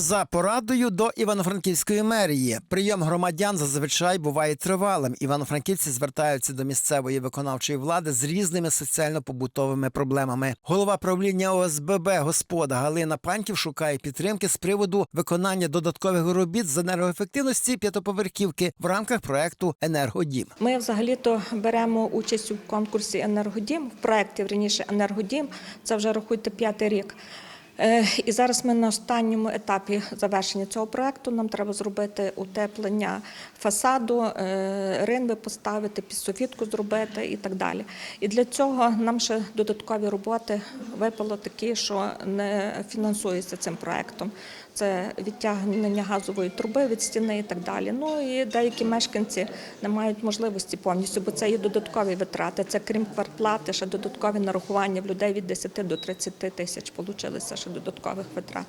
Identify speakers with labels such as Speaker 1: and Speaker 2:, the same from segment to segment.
Speaker 1: За порадою до Івано-Франківської мерії прийом громадян зазвичай буває тривалим. Івано-франківці звертаються до місцевої виконавчої влади з різними соціально-побутовими проблемами. Голова правління ОСББ господа Галина Паньків шукає підтримки з приводу виконання додаткових робіт з енергоефективності п'ятоповерхівки в рамках проекту Енергодім.
Speaker 2: Ми взагалі-то беремо участь у конкурсі Енергодім, в проєкті раніше Енергодім. Це вже рахуйте п'ятий рік. Е, І зараз ми на останньому етапі завершення цього проєкту. Нам треба зробити утеплення фасаду, е, ринви поставити, підсофітку зробити і так далі. І для цього нам ще додаткові роботи випало такі, що не фінансуються цим проєктом. Це відтягнення газової труби від стіни і так далі. Ну і деякі мешканці не мають можливості повністю, бо це є додаткові витрати. Це крім квартплати, ще додаткові нарахування в людей від 10 до 30 тисяч получилися ще додаткових витрат.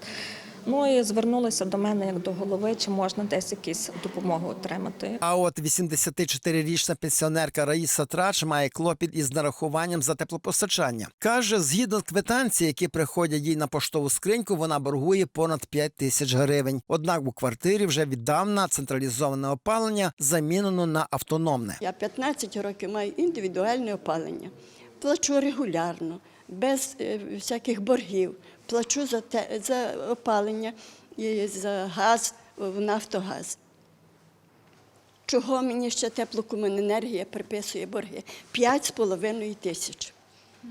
Speaker 2: Ну і звернулися до мене як до голови, чи можна десь якусь допомогу отримати.
Speaker 1: А от 84-річна пенсіонерка Раїса Трач має клопіт із нарахуванням за теплопостачання. Каже, згідно квитанції, які приходять їй на поштову скриньку, вона боргує понад 5 тисяч гривень. Однак у квартирі вже віддавна централізоване опалення замінено на автономне.
Speaker 3: Я 15 років маю індивідуальне опалення. Плачу регулярно, без е, всяких боргів. Плачу за, те, за опалення і за газ в Нафтогаз. Чого мені ще теплокомуненергія приписує борги? П'ять з половиною тисяч.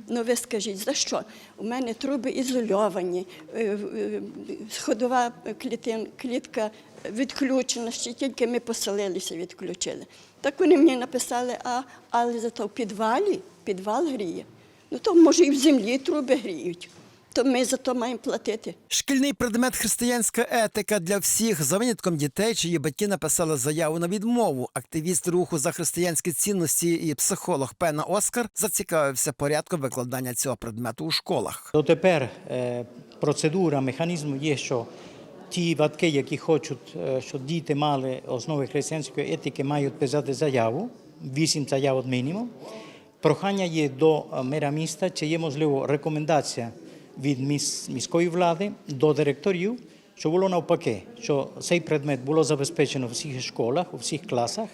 Speaker 3: Ну ви скажіть, за що? У мене труби ізольовані, е, е, сходова клітка відключена, ще тільки ми поселилися, відключили. Так вони мені написали, а, але зато в підвалі, підвал гріє. Ну то може і в землі труби гріють. То ми за то маємо платити.
Speaker 1: Шкільний предмет християнська етика для всіх за винятком дітей, чиї батьки написали заяву на відмову. Активіст руху за християнські цінності і психолог Пена Оскар зацікавився порядком викладання цього предмету у школах.
Speaker 4: Дотепер е, процедура, механізм є, що ті батьки, які хочуть, е, щоб діти мали основи християнської етики, мають писати заяву, вісім заяв от мінімум. Прохання є до е, мера міста, чи є можливо рекомендація від міської влади до директорів, що було навпаки, що цей предмет було забезпечено в всіх школах, у всіх класах,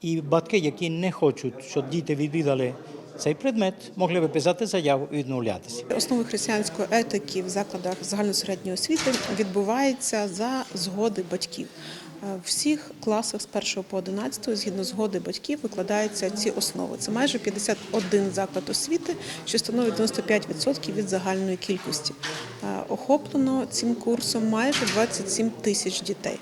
Speaker 4: і батьки, які не хочуть, щоб діти відвідали цей предмет, могли би заяву і відмовлятися.
Speaker 5: Основи християнської етики в закладах загальносередньої освіти відбувається за згоди батьків. Е, В всіх класах з 1 по 11, згідно згоди батьків, викладаються ці основи. Це майже 51 заклад освіти, що становить 95% від загальної кількості. Е, Охоплено цим курсом майже 27 тисяч дітей.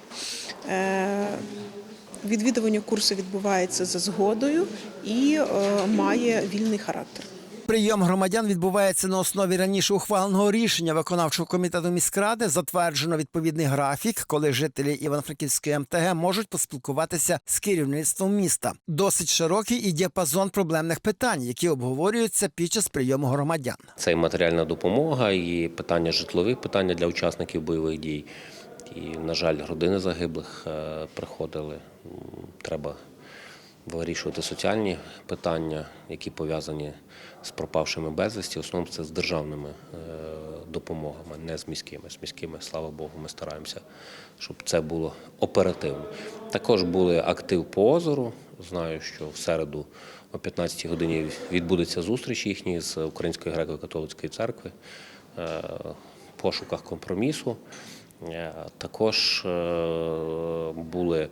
Speaker 5: Відвідування курсу відбувається за згодою і е, має вільний характер.
Speaker 1: Прийом громадян відбувається на основі раніше ухваленого рішення виконавчого комітету міськради. Затверджено відповідний графік, коли жителі Івано-Франківської МТГ можуть поспілкуватися з керівництвом міста. Досить широкий і діапазон проблемних питань, які обговорюються під час прийому громадян.
Speaker 6: Це і матеріальна допомога, і питання житлових питання для учасників бойових дій. І, на жаль, родини загиблих е, приходили. Треба вирішувати соціальні питання, які пов'язані з пропавшими безвісті. В основному це з державними е, допомогами, не з міськими. З міськими, слава Богу, ми стараємося, щоб це було оперативно. Також були актив по озеру. Знаю, що в середу о 15-й годині відбудеться зустріч їхній з Української греко-католицької церкви е, в пошуках компромісу. Е, Також е, були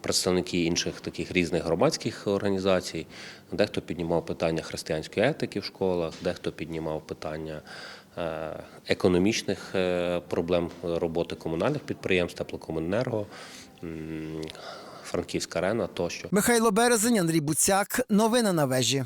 Speaker 6: представники інших таких різних громадських організацій. Дехто піднімав питання християнської етики в школах, дехто піднімав питання е, економічних проблем роботи комунальних підприємств, теплокомуненерго, Франківська арена тощо.
Speaker 1: Михайло Березень, Андрій Буцяк. Новини на вежі.